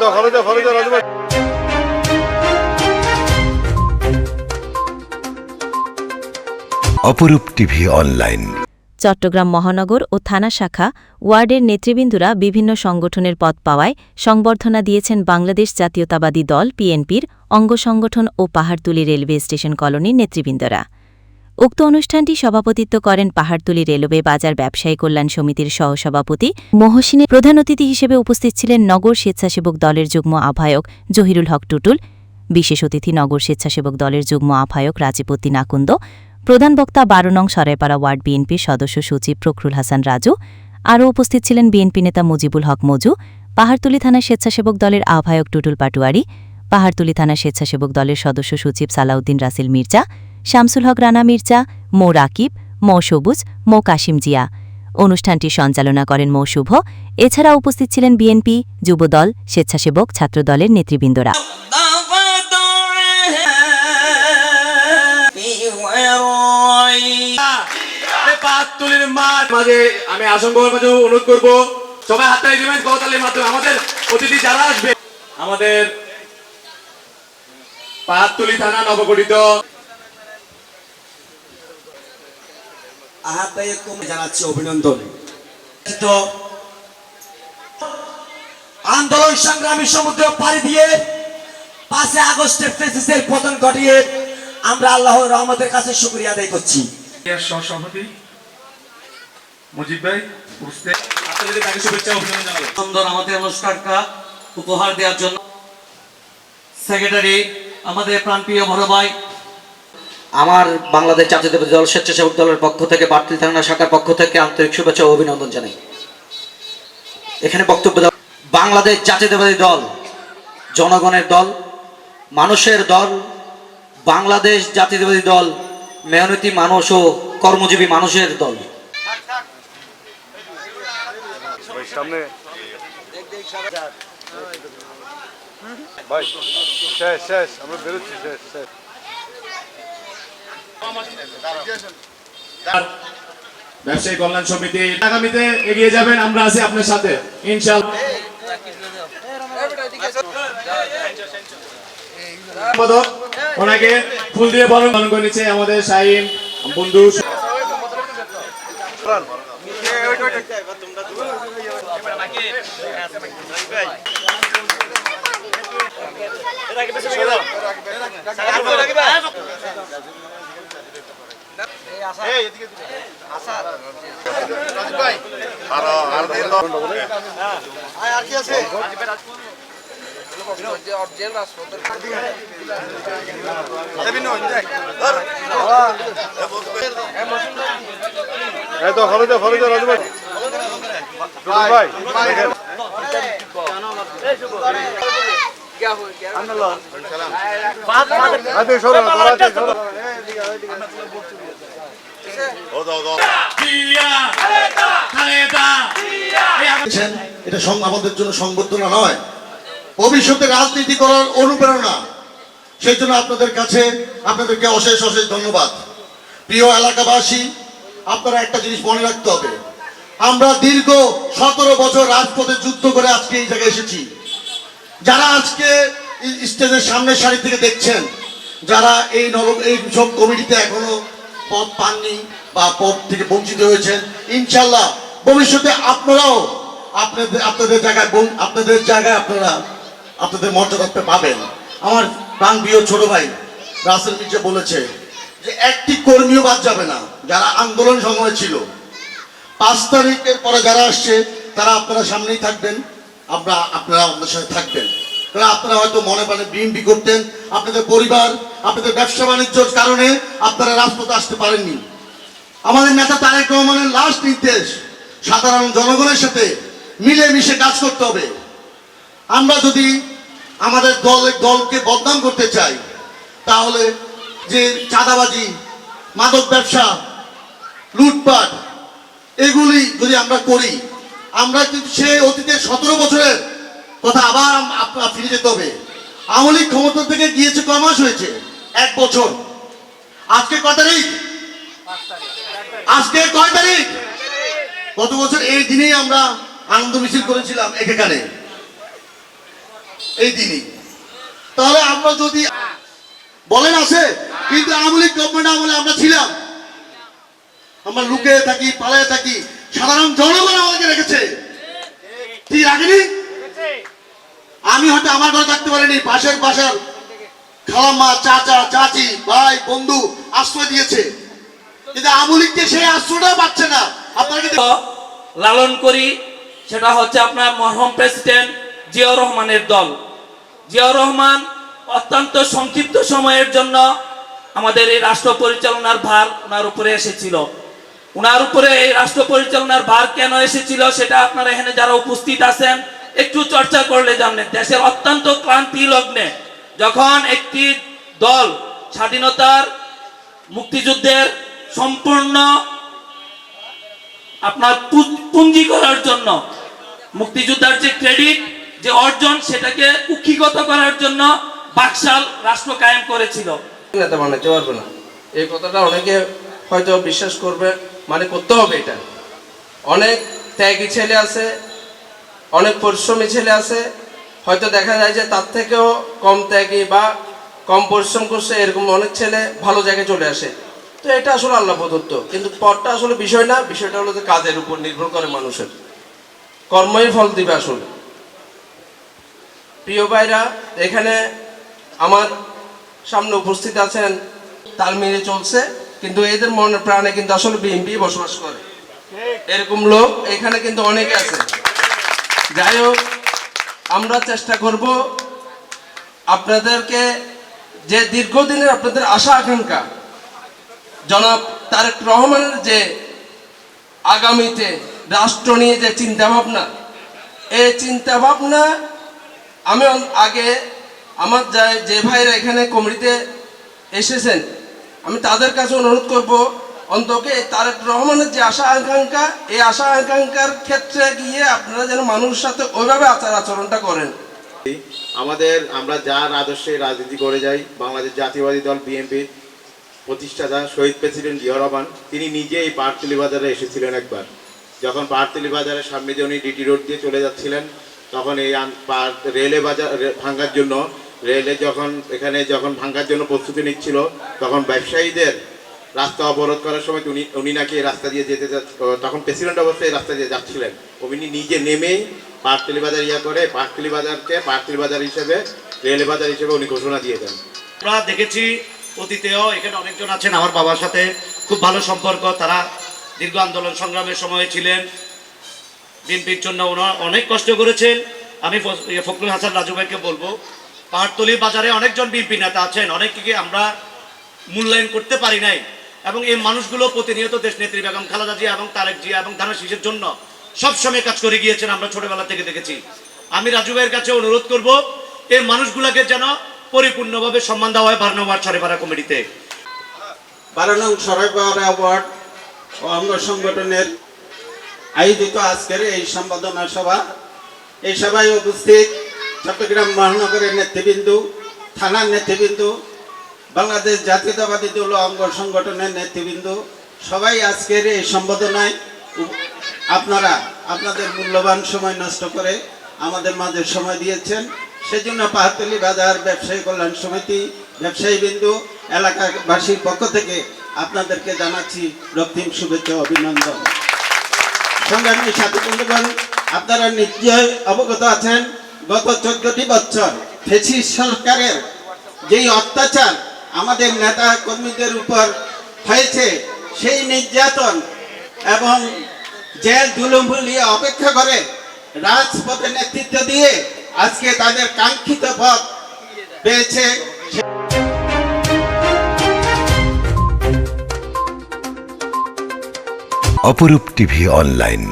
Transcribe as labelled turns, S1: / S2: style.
S1: তো
S2: অপরূপ TV online.
S3: Chittagong মহানগর ও থানা শাখা ওয়ার্ডের নেতৃবৃন্দরা বিভিন্ন সংগঠনের পদ পাওয়ায় সংবর্ধনা দিয়েছেন বাংলাদেশ জাতীয়তাবাদী দল পিএনপির অঙ্গ সংগঠন ও পাহাড়তুলি রেলওয়ে স্টেশন কলোনির নেতৃবৃন্দরা। উক্ত অনুষ্ঠানটি সভাপতিত্ব করেন পাহাড়তুলি রেলওয়ে বাজার ব্যবসায়ী কল্যাণ সমিতির সহসভাপতি, মহসিনের প্রধান অতিথি হিসেবে উপস্থিত ছিলেন নগর স্বেচ্ছাসেবক দলের যুগ্ম আহ্বায়ক জহিরুল হক টুটুল, বিশেষ অতিথি নগর স্বেচ্ছাসেবক দলের যুগ্ম আহ্বায়ক রাজীবতী নাকুন্দ, প্রধান বক্তা বারো নং সরাইপাড়া ওয়ার্ড বিএনপির সদস্য সচিব প্রখরুল হাসান রাজু, আরও উপস্থিত ছিলেন বিএনপি নেতা মুজিবুল হক মজু, পাহাড়তুলি থানা স্বেচ্ছাসেবক দলের আহ্বায়ক টুটুল পাটুয়ারি, পাহাড়তুলি থানা স্বেচ্ছাসেবক দলের সদস্য সচিব সালাউদ্দিন রাসেল মির্জা শামসুল হক, রানা মির্জা, মো রাকিব, মো সবুজ, মো কাশিম জিয়া। অনুষ্ঠানটি সঞ্চালনা করেন মো শুভ। এছাড়া উপস্থিত ছিলেন বিএনপি যুবদল, স্বেচ্ছাসেবক, ছাত্রদলের নেতৃবৃন্দরা।
S4: আমি অনুরোধ করব, সবাই হাততালি দিবেন করতালির মাধ্যমে আমাদের অতিথি যারা আসবে। আমাদের পাহাড়তুলি থানা নবগঠিত
S5: জানাচ্ছি অভিনন্দন। আন্দোলন সংগ্রামী সমুদ্র পাড়ি দিয়ে পাঁচে আগস্টে ফেসিসের পতন ঘটিয়ে আমরা আল্লাহর রহমতের কাছে শুকরিয়া আদায় করছি।
S4: সহসভাপতি মুজিব ভাই উপস্থিত। আপনাদের তাকে শুভেচ্ছা অভিনন্দন জানাব।
S6: সুন্দর আমাদের অনুষ্ঠানটা উপহার দেওয়ার জন্য। সেক্রেটারি আমাদের প্রাণপ্রিয় বড় ভাই আমার বাংলাদেশ জাতীয়তাবাদী দল স্বেচ্ছাসেবক দলের পক্ষ থেকে, বার্তিল থানা শাখার পক্ষ থেকে আন্তরিক শুভেচ্ছা ও অভিনন্দন জানাই। এখানে বক্তব্য বাংলাদেশ জাতীয়তাবাদী দল, জনগণের দল, মানুষের দল, বাংলাদেশ জাতীয়তাবাদী দল মেহনতি মানুষ ও কর্মজীবী মানুষের দল।
S1: শেষ শেষ, আমরা বেরোচ্ছি, শেষ শেষ।
S4: ব্যবসায়ী কল্যাণ সমিতি, আগামীতে এগিয়ে যাবেন, আমরা আছি আপনার সাথে। ইনশাআল্লাহ। ওনাকে ফুল দিয়ে বরণ বরণ করে নিচ্ছে আমাদের শাহিন বন্ধু।
S1: এই তো খালেদা খালেদা রাজু ভাই সরো, সরো, আছে, সরো।
S7: করেছেন, এটা আমাদের জন্য সংবর্ধনা নয়। ভবিষ্যতে রাজনীতি করার অনুপ্রেরণা। সেই জন্য আপনাদের কাছে, আপনাদেরকে অশেষ অশেষ ধন্যবাদ। প্রিয় এলাকাবাসী, আপনারা একটা জিনিস মনে রাখতে হবে। আমরা দীর্ঘ সতেরো বছর রাজপথে যুদ্ধ করে আজকে এই জায়গায় এসেছি। যারা আজকে স্টেজের সামনের সারি থেকে দেখছেন, যারা এই নব, এই সব কমিটিতে এখনও পদ পাননি বা পদ থেকে বঞ্চিত হয়েছেন। ইনশাল্লাহ ভবিষ্যতে আপনারাও আপনাদের আপনাদের জায়গায় আপনাদের জায়গায় আপনারা আপনাদের মর্যাদা পাবেন। আমার প্রাণ প্রিয় ছোট ভাই রাসেল মির্জা বলেছে যে একটি কর্মীও বাদ যাবে না, যারা আন্দোলন সময় ছিল। পাঁচ তারিখের পরে যারা আসছে, তারা আপনারা সামনেই থাকবেন, আমরা আপনারা আমাদের সাথে থাকবেন। কারণ আপনারা হয়তো মনে প্রাণে বিএনপি করতেন, আপনাদের পরিবার, আপনাদের ব্যবসা বাণিজ্যর কারণে আপনারা রাজপথে আসতে পারেননি। আমাদের নেতা তারেক রহমানের লাস্ট নির্দেশ, সাধারণ জনগণের সাথে মিলেমিশে কাজ করতে হবে। আমরা যদি আমাদের দল, দলকে বদনাম করতে চাই, তাহলে যে চাঁদাবাজি, মাদক ব্যবসা, লুটপাট, এগুলি যদি আমরা করি, আমরা কিন্তু সে অতীতের সতেরো বছরের কথা আবার আপনার ফিরে যেতে হবে। আওয়ামী লীগ ক্ষমতা থেকে গিয়েছে ক মাস হয়েছে, এক বছর। আজকে কয় তারিখ? আজকে কয় তারিখ? গত বছর এই দিনেই আমরা আনন্দ মিছিল করেছিলাম এখানে এই দিনই। তাহলে আমরা যদি বলেন আছে, কিন্তু আমলিক গভর্নমেন্ট আমলে আমরা ছিলাম। আমরা লুকে থাকি, পালায় থাকি, সাধারণ জনগণ আমাদেরকে রেখেছে। ঠিক রাখেনি আমি হয়তো আমার ঘরে থাকতে পারিনি পাশের পাশের খালাম্মা, চাচা, চাচি, ভাই, বন্ধু আশ্রয় দিয়েছে। কিন্তু আমলিককে সেই আশ্রয়টা পাচ্ছে না। আপনারা কি
S2: লালন করি, সেটা হচ্ছে আপনার মরহম প্রেসিডেন্ট জিয়াউর রহমানের দল। জিয়াউর রহমান অত্যন্ত সংক্ষিপ্ত সময়ের জন্য আমাদের এই রাষ্ট্র পরিচালনার ভার ওনার উপরে এসেছিল। ওনার উপরে এই রাষ্ট্র পরিচালনার ভার কেন এসেছিল সেটা আপনারা এখানে যারা উপস্থিত আছেন একটু চর্চা করলে জানবেন দেশের অত্যন্ত ক্লান্তি লগ্নে যখন একটি দল স্বাধীনতার মুক্তিযুদ্ধের সম্পূর্ণ আপনার পুঞ্জি করার জন্য, মুক্তিযোদ্ধার যে ক্রেডিট, যে অর্জন, সেটাকে কুক্ষিগত করার জন্য বাকশাল রাষ্ট্র কায়েম করেছিল।
S8: নেতা বানাতে পারবে না। এই কথাটা অনেকে হয়তো বিশ্বাস করবে মানে করতে হবে এটা। অনেক ত্যাগী ছেলে আছে অনেক পরিশ্রমী ছেলে আছে, হয়তো দেখা যায় যে তার থেকেও কম ত্যাগী বা কম পরিশ্রম করছে, এরকম অনেক ছেলে ভালো জায়গায় চলে আসে। তো এটা আসলে আল্লাহ প্রদত্ত। কিন্তু পরটা আসলে বিষয় না, বিষয়টা হলো যে কাজের উপর নির্ভর করে মানুষের। কর্মই ফল দিবে আসলে। প্রিয় ভাইরা, এখানে আমার সামনে উপস্থিত আছেন, তাল মিলে চলছে, কিন্তু এদের মনে প্রাণে কিন্তু আসলে বিএনপি বসবাস করে। এরকম লোক এখানে কিন্তু অনেকে আছে। যাই হোক আমরা চেষ্টা করব আপনাদেরকে যে দীর্ঘদিনের আপনাদের আশা আকাঙ্ক্ষা, জনাব তারেক রহমানের যে আগামীতে রাষ্ট্র নিয়ে যে চিন্তা ভাবনা এই চিন্তা ভাবনা আমি আগে আমার যে ভাইরা এখানে কমিটিতে এসেছেন, আমি তাদের কাছে অনুরোধ করব অন্তকে তারেক রহমানের যে আশা আকাঙ্ক্ষা, এই আশা আকাঙ্ক্ষার ক্ষেত্রে গিয়ে আপনারা যেন মানুষের সাথে ওইভাবে আচার আচরণটা করেন।
S9: আমাদের, আমরা যার আদর্শে রাজনীতি করে যাই, বাংলাদেশ জাতীয়বাদী দল, বিএনপি প্রতিষ্ঠাতা শহীদ প্রেসিডেন্ট জিয়া রহমান, তিনি নিজে এই পাহাড়তলি বাজারে এসেছিলেন একবার। যখন পাহাড়তলি বাজারের সামনে দিয়ে উনি ডিটি রোড দিয়ে চলে যাচ্ছিলেন, তখন এই রেলে বাজার, রে- ভাঙার জন্য, রেলে যখন, এখানে যখন ভাঙার জন্য প্রস্তুতি নিচ্ছিল, তখন ব্যবসায়ীদের রাস্তা অবরোধ করার সময় উনি উনি নাকি রাস্তা দিয়ে যেতে তখন প্রেসিডেন্ট অবস্থায় রাস্তা দিয়ে যাচ্ছিলেন। উনি নিজে নেমে পাটতলি বাজার ইয়া করে পাটতলি বাজারকে পাটতলি বাজার হিসেবে, রেল বাজার হিসেবে উনি ঘোষণা দিয়ে দেন।
S10: আমরা দেখেছি অতীতেও এখানে অনেকজন আছেন, আমার বাবার সাথে খুব ভালো সম্পর্ক, তারা দীর্ঘ আন্দোলন সংগ্রামের সময় ছিলেন। বিএনপির জন্য ওনারা অনেক কষ্ট করেছেন। আমি ইয়ে ফখরুল হাসান রাজু ভাইকে বলব পাহাড়তলি বাজারে অনেকজন বিএনপি নেতা আছেন, অনেককে আমরা মূল্যায়ন করতে পারি নাই। এবং এই মানুষগুলো প্রতিনিয়ত দেশ নেত্রী বেগম খালেদা জিয়া এবং তারেক জিয়া এবং ধানা শীষের জন্য সবসময় কাজ করে গিয়েছেন, আমরা ছোটবেলা থেকে দেখেছি। আমি রাজু ভাইয়ের কাছে অনুরোধ করব, এই মানুষগুলোকে যেন পরিপূর্ণভাবে সম্মান দেওয়া হয় বারো নম্বর ছড়েপাড়া কমিটিতে।
S11: বারো নং সরাইপাড়া ওয়ার্ড ও অঙ্গ সংগঠনের আয়োজিত আজকের এই সম্বোধনা সভা। এই সভায় উপস্থিত চট্টগ্রাম মহানগরের নেতৃবৃন্দ, থানার নেতৃবৃন্দ বাংলাদেশ জাতীয়তাবাদী দল অঙ্গ সংগঠনের নেতৃবৃন্দ, সবাই আজকের এই সম্বোধনায় আপনারা, আপনাদের মূল্যবান সময় নষ্ট করে আমাদের মাঝে সময় দিয়েছেন। সেজন্য পাহাতলি বাজার ব্যবসায়ী কল্যাণ সমিতি, ব্যবসায়ী বিন্দু, এলাকাবাসীর পক্ষ থেকে আপনাদেরকে জানাচ্ছি রক্তিম শুভেচ্ছা অভিনন্দন। সংগ্রামী সাথী বন্ধুগণ, আপনারা নিশ্চয় অবগত আছেন, গত চোদ্দটি বছর ফেসিস সরকারের যেই অত্যাচার আমাদের নেতা কর্মীদের উপর হয়েছে সেই নির্যাতন এবং জেল জুলুম ভুলিয়ে অপেক্ষা করে রাজপথে নেতৃত্ব দিয়ে আজকে তাদের কাঙ্ক্ষিত পথ পেয়েছে।
S12: অপরূপ টিভি অনলাইন।